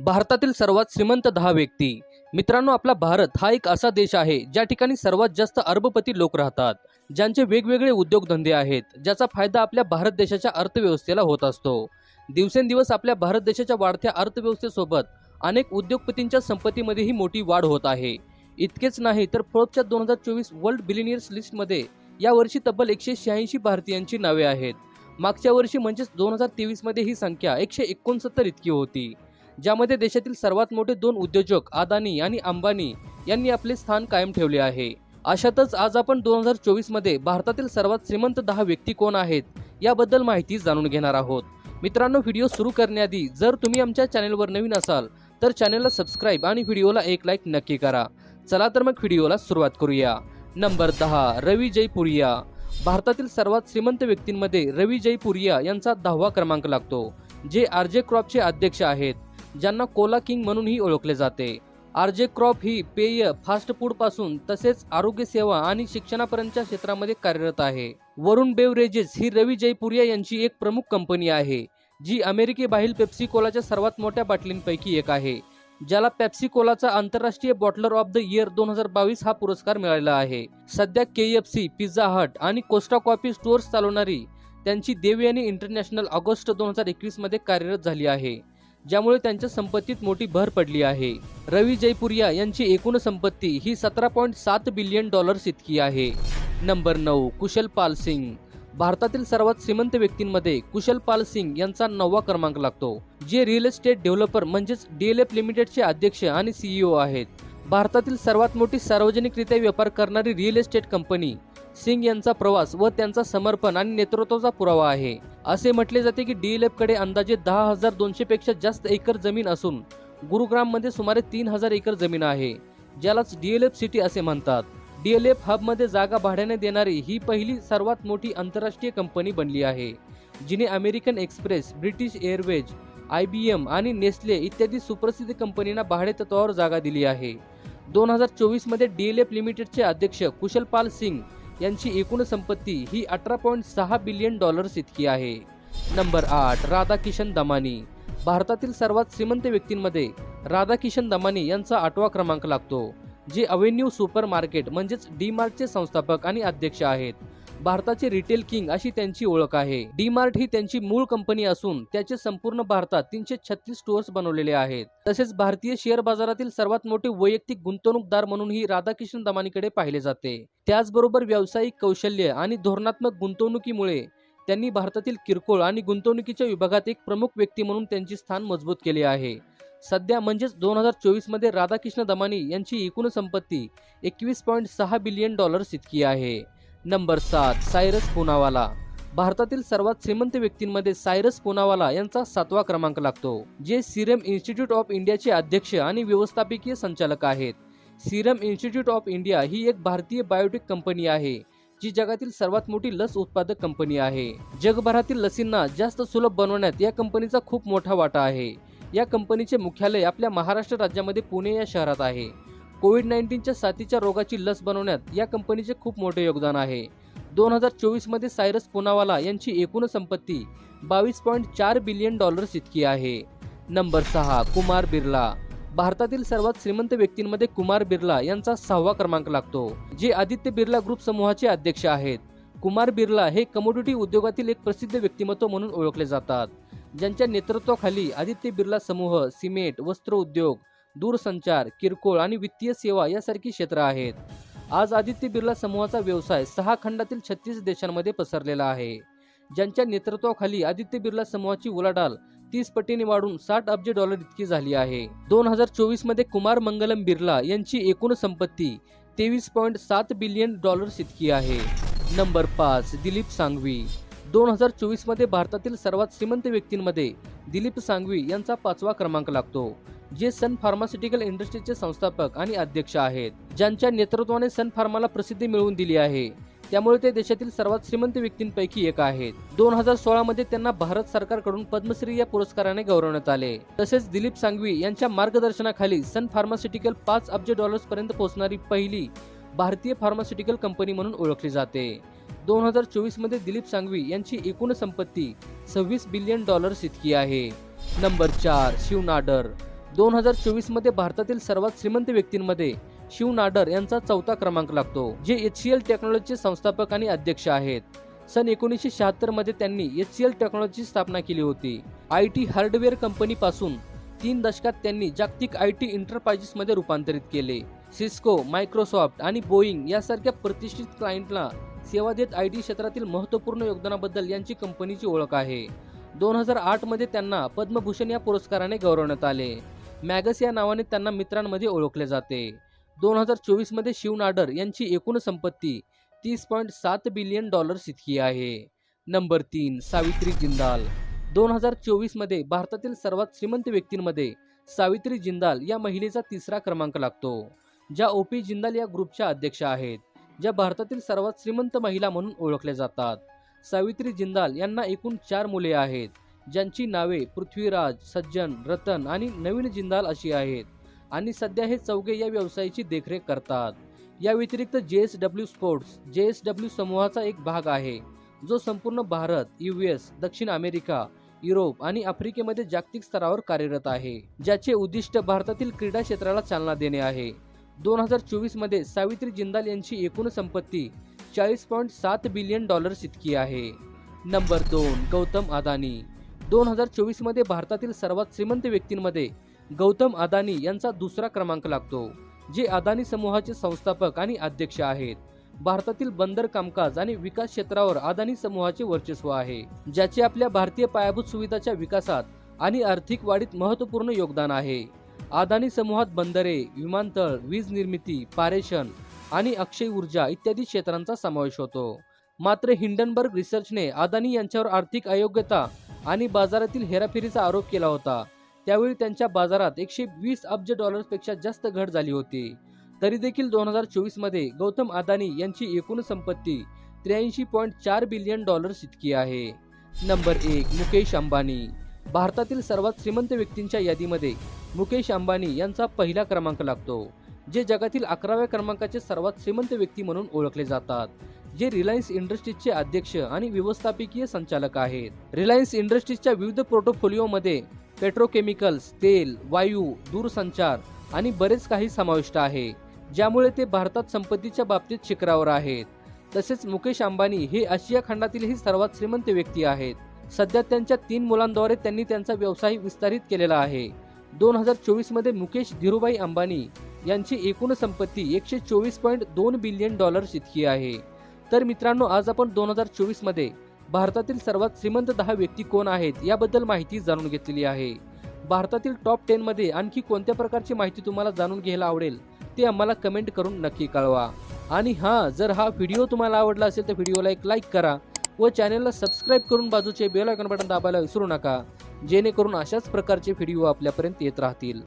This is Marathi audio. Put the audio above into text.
भारतातील सर्वात श्रीमंत दहा व्यक्ती. मित्रांनो आपला भारत हा एक असा देश आहे ज्या ठिकाणी सर्वात जास्त अरबपती लोक राहतात ज्यांचे वेगवेगळे उद्योगधंदे आहेत ज्याचा फायदा आपल्या भारत देशाच्या अर्थव्यवस्थेला होत असतो. दिवसेंदिवस आपल्या भारत देशाच्या वाढत्या अर्थव्यवस्थेसोबत अनेक उद्योगपतींच्या संपत्तीमध्येही मोठी वाढ होत आहे. इतकेच नाही तर फोर्बच्या दोन हजार चोवीस वर्ल्ड बिलिनियर्स लिस्टमध्ये यावर्षी तब्बल एकशे शहाऐंशी भारतीयांची नावे आहेत. मागच्या वर्षी म्हणजेच दोन हजार तेवीसमध्ये ही संख्या एकशे एकोणसत्तर इतकी होती. ज्यामध्ये देशातील सर्वात मोठे दोन उद्योजक अदानी आणि अंबानी यांनी आपले स्थान कायम ठेवले आहे. अशातच आज आपण दोन हजार चोवीसमध्ये भारतातील सर्वात श्रीमंत दहा व्यक्ती कोण आहेत याबद्दल माहिती जाणून घेणार आहोत. मित्रांनो व्हिडिओ सुरू करण्याआधी जर तुम्ही आमच्या चॅनेलवर नवीन असाल तर चॅनेलला सबस्क्राईब आणि व्हिडिओला एक लाईक नक्की करा. चला तर मग व्हिडिओला सुरुवात करूया. नंबर दहा रवी जयपुरिया. भारतातील सर्वात श्रीमंत व्यक्तींमध्ये रवी जयपुरिया यांचा दहावा क्रमांक लागतो जे आरजे क्रॉपचे अध्यक्ष आहेत. ज्यांना कोला किंग म्हणूनही ओळखले जाते. आरजे क्रॉप ही पेय फास्ट फूडपासून तसेच आरोग्य सेवा आणि शिक्षणापर्यंतच्या क्षेत्रामध्ये कार्यरत आहे. वरुण बेवरेजेस ही रवी जयपुरिया यांची एक प्रमुख कंपनी आहे जी अमेरिकेबाहेर पेप्सी कोलाच्या सर्वात मोठ्या बाटलींपैकी एक आहे ज्याला पेप्सी कोलाचा आंतरराष्ट्रीय बॉटलर ऑफ द इयर दोन हजार बावीस हा पुरस्कार मिळाला आहे. सध्या K F C Pizza Hut आणि कोस्टा कॉफी स्टोअर्स चालवणारी त्यांची देवयानी इंटरनॅशनल ऑगस्ट दोन हजार एकवीसमध्ये कार्यरत झाली आहे. ज्यामुळे त्यांच्या संपत्तीत मोठी भर पडली आहे. रवी जयपुरिया यांची एकूण संपत्ती ही सतरा पॉईंट सात बिलियन डॉलर्स इतकी आहे. नंबर नऊ कुशल पाल सिंग. भारतातील सर्वात श्रीमंत व्यक्तींमध्ये कुशल पाल सिंग यांचा नववा क्रमांक लागतो जे रिअल एस्टेट डेव्हलपर म्हणजेच डीएलएफ लिमिटेडचे अध्यक्ष आणि सीईओ आहेत. भारतातील सर्वात मोठी सार्वजनिकरित्या व्यापार करणारी रिअल एस्टेट कंपनी सिंग यांचा प्रवास व त्यांचा समर्पण आणि नेतृत्वाचा पुरावा आहे. असे म्हटले जाते की डीएलएफकडे अंदाजे दहा हजार दोनशे पेक्षा जास्त एकर जमीन असून गुरुग्राममध्ये सुमारे तीन हजार एकर जमीन आहे ज्यालाच डीएलएफ सिटी असे म्हणतात. डीएलएफ हबमध्ये जागा भाड्याने देणारी ही पहिली सर्वात मोठी आंतरराष्ट्रीय कंपनी बनली आहे जिने American Express British Airways I B M आणि नेस्ले इत्यादी सुप्रसिद्ध कंपनींना भाडे तत्वावर जागा दिली आहे. दोन हजार चोवीसमध्ये डीएलएफ लिमिटेडचे अध्यक्ष कुशलपाल सिंग यांची एकूण संपत्ती ही अठरा पॉईंट सहा बिलियन डॉलर्स इतकी आहे. नंबर आठ राधाकिशन दमानी. भारतातील सर्वात श्रीमंत व्यक्तींमध्ये राधाकिशन दमानी यांचा आठवा क्रमांक लागतो जे अवेन्यू सुपर मार्केट म्हणजेच डी मार्टचे संस्थापक आणि अध्यक्ष आहेत. भारताचे रिटेल किंग अशी त्यांची ओळख आहे. डी मार्ट ही त्यांची मूळ कंपनी असून त्याचे संपूर्ण भारतात तीनशे छत्तीस स्टोअर्स बनवलेले आहेत. तसेच भारतीय शेअर बाजारातील सर्वात मोठे वैयक्तिक गुंतवणूकदार म्हणूनही राधाकिशन दमानीकडे पाहिले जाते. त्याचबरोबर व्यावसायिक कौशल्य आणि धोरणात्मक गुंतवणुकीमुळे त्यांनी भारतातील किरकोळ आणि गुंतवणुकीच्या विभागात एक प्रमुख व्यक्ती म्हणून त्यांचे स्थान मजबूत केले आहे. सध्या म्हणजेच दोन हजार चोवीसमध्ये राधाकृष्ण दमानी यांची एकूण संपत्ती एकवीस पॉईंट सहा बिलियन डॉलर्स इतकी आहे. नंबर सात सायरस पुनावाला. भारतातील सर्वात श्रीमंत व्यक्तींमध्ये सायरस पुनावाला यांचा सातवा क्रमांक लागतो जे सिरम इन्स्टिट्यूट ऑफ इंडियाचे अध्यक्ष आणि व्यवस्थापकीय संचालक आहेत. सिरम इन्स्टिट्यूट ऑफ इंडिया ही एक भारतीय बायोटेक कंपनी आहे जी जगातील सर्वात मोठी लस उत्पादक कंपनी आहे. जगभरातील लसींना जास्त सुलभ बनवण्यात या कंपनीचा खूप मोठा वाटा आहे. या कंपनीचे मुख्यालय आपल्या महाराष्ट्र राज्यामध्ये पुणे या शहरात आहे. कोविड नाईन्टीनच्या साथीच्या रोगाची लस बनवण्यात या कंपनीचे खूप मोठे योगदान आहे. दोन हजार चोवीसमध्ये सायरस पुनावाला यांची एकूण संपत्ती बावीस पॉईंट चार बिलियन डॉलर्स इतकी आहे. नंबर सहा कुमार बिर्ला. भारतातील सर्वात श्रीमंत व्यक्तींमध्ये कुमार बिर्ला यांचा सहावा क्रमांक लागतो जे आदित्य बिर्ला ग्रुप समूहाचे अध्यक्ष आहेत. कुमार बिर्ला हे कमोडिटी उद्योगातील एक प्रसिद्ध व्यक्तिमत्व म्हणून ओळखले जातात. ज्यांच्या नेतृत्वाखाली आदित्य बिर्ला समूह सिमेंट वस्त्र उद्योग दूरसंचार किरकोळ आणि वित्तीय सेवा यासारखी क्षेत्र आहेत. आज आदित्य बिर्ला समूहाचा व्यवसाय सहा खंडातील छत्तीस देशांमध्ये पसरलेला आहे. ज्यांच्या नेतृत्वाखाली आदित्य बिर्ला समूहाची उलाढाल तीस पटीने वाढून साठ अब्ज डॉलर इतकी झाली आहे. दोन हजार चोवीसमध्ये कुमार मंगलम बिर्ला यांची एकूण संपत्ती तेवीस पॉईंट सात बिलियन डॉलर्स इतकी आहे. नंबर पाच दिलीप सांघवी. दोन हजार चोवीसमध्ये भारतातील सर्वात श्रीमंत व्यक्तींमध्ये दिलीप सांघवी यांचा पाचवा क्रमांक लागतो जे सन फार्मास्युटिकल इंडस्ट्रीचे संस्थापक आणि अध्यक्ष आहेत ज्यांच्या नेतृत्वाने सन फार्माला प्रसिद्धी मिळवून दिली आहे. त्यामुळे ते देशातील सर्वात श्रीमंत व्यक्तींपैकी एक आहेत. दोन हजार सोळा मध्ये त्यांना भारत सरकारकडून पद्मश्री या पुरस्काराने गौरवण्यात आले. तसेच दिलीप सांघवी यांच्या मार्गदर्शनाखाली सन फार्मास्युटिकल पाच अब्ज डॉलर्स पर्यंत पोहोचणारी पहिली भारतीय फार्मास्युटिकल कंपनी म्हणून ओळखली जाते. दोन हजार चोवीसमध्ये दिलीप सांघवी यांची एकूण संपत्ती सव्वीस बिलियन डॉलर्स इतकी आहे. नंबर चार शिव नाडर दोन हजार चोवीसमध्ये भारतातील सर्वात श्रीमंत व्यक्तींमध्ये शिव नाडर यांचा चौथा क्रमांक लागतो जे एच सी एल टेक्नॉलॉजीचे संस्थापक आणि अध्यक्ष आहेत. सन एकोणीसशे शहात्तरमध्ये त्यांनी एच सी एल टेक्नॉलॉजीची स्थापना केली होती. आय टी हार्डवेअर कंपनीपासून तीन दशकात त्यांनी जागतिक आय टी इंटरप्राइजेसमध्ये रूपांतरित केले. सिस्को मायक्रोसॉफ्ट आणि बोईंग यासारख्या प्रतिष्ठित क्लायंटला सेवा देत आय टी क्षेत्रातील महत्त्वपूर्ण योगदानाबद्दल यांची कंपनीची ओळख आहे. दोन हजार आठमध्ये त्यांना पद्मभूषण या पुरस्काराने गौरवण्यात आले. मॅगस या नावाने त्यांना मित्रांमध्ये ओळखले जाते. दोन हजार चोवीसमध्ये शिव नाडर यांची एकूण संपत्ती तीस पॉईंट सात बिलियन डॉलर्स इतकी आहे. नंबर तीन सावित्री जिंदाल. दोन हजार चोवीसमध्ये भारतातील सर्वात श्रीमंत व्यक्तींमध्ये सावित्री जिंदाल या महिलेचा तिसरा क्रमांक लागतो ज्या ओ पी जिंदाल या ग्रुपच्या अध्यक्ष आहेत ज्या भारतातील सर्वात श्रीमंत महिला म्हणून ओळखल्या जातात. सावित्री जिंदाल यांना एकूण चार मुले आहेत ज्यांची नावे पृथ्वीराज सज्जन रतन आणि नवीन जिंदाल अशी आहेत. आणि सध्या हे चौघे या व्यवसायाची देखरेख करतात. या व्यतिरिक्त J S W sports J S W समूहाचा एक भाग आहे जो संपूर्ण भारत यू एस दक्षिण अमेरिका युरोप आणि आफ्रिकेमध्ये जागतिक स्तरावर कार्यरत आहे ज्याचे उद्दिष्ट भारतातील क्रीडा क्षेत्राला चालना देणे आहे. दोन हजार चोवीसमध्ये सावित्री जिंदाल यांची एकूण संपत्ती चाळीस पॉईंट सात बिलियन डॉलर्स इतकी आहे. नंबर दोन गौतम अदानी. दोन हजार चोवीसमध्ये भारतातील सर्वात श्रीमंत व्यक्तींमध्ये गौतम अदानी यांचा दुसरा क्रमांक लागतो जे अदानी समूहाचे संस्थापक आणि अध्यक्ष आहेत. भारतातील बंदर कामकाज आणि विकास क्षेत्रावर अदानी समूहाचे वर्चस्व आहे ज्याचे आपल्या भारतीय पायाभूत सुविधाच्या विकासात आणि आर्थिक वाढीत महत्त्वपूर्ण योगदान आहे. अदानी समूहात बंदरे विमानतळ वीज निर्मिती पारेषण आणि अक्षय ऊर्जा इत्यादी क्षेत्रांचा समावेश होतो. मात्र हिंडनबर्ग रिसर्चने अदानी यांच्यावर आर्थिक अयोग्यता आणि बाजारातील हेराफेरीचा आरोप केला होता त्यावेळी त्यांच्या बाजारात एकशे वीस अब्ज डॉलर्सपेक्षा जास्त घट झाली होती. तरी देखील दोन हजार चोवीसमध्ये गौतम अदानी यांची एकूण संपत्ती त्र्याऐंशी पॉईंट चार बिलियन डॉलर्स इतकी आहे. नंबर एक मुकेश अंबानी. भारतातील सर्वात श्रीमंत व्यक्तींच्या यादीमध्ये मुकेश अंबानी यांचा पहिला क्रमांक लागतो जे जगातील अकराव्या क्रमांकाचे सर्वात श्रीमंत व्यक्ती म्हणून ओळखले जातात जे रिलायन्स इंडस्ट्रीजचे अध्यक्ष आणि व्यवस्थापकीय संचालक आहेत. रिलायन्स इंडस्ट्रीजच्या विविध पोर्टफोलिओमध्ये पेट्रोकेमिकल्स तेल वायू दूरसंचार आणि बरेच काही समाविष्ट आहे ज्यामुळे ते भारतात संपत्तीच्या बाबतीत शिखरावर आहेत. तसेच मुकेश अंबानी हे आशिया खंडातीलही सर्वात श्रीमंत व्यक्ती आहेत. सध्या त्यांच्या तीन मुलांद्वारे त्यांनी त्यांचा व्यवसाय विस्तारित केलेला आहे. दोन हजार चोवीसमध्ये मुकेश धीरूभाई अंबानी यांची एकूण संपत्ती एकशे चोवीस पॉईंट दोन बिलियन डॉलर्स इतकी आहे. तर मित्रांनो आज आपण दोन हजार चोवीसमध्ये भारतातील सर्वात श्रीमंत दहा व्यक्ती कोण आहेत याबद्दल माहिती जाणून घेतलेली आहे. भारतातील टॉप टेन मध्ये आणखी कोणत्या प्रकारची माहिती तुम्हाला जाणून घ्यायला आवडेल ते आम्हाला कमेंट करून नक्की कळवा. आणि हां जर हा व्हिडिओ तुम्हाला आवडला असेल तर व्हिडिओला एक लाईक करा व चॅनलला सबस्क्राईब करून बाजूचे बेल आयकॉन बटन दाबायला विसरू नका जेणेकरून अशाच प्रकारचे व्हिडिओ आपल्यापर्यंत येत राहतील.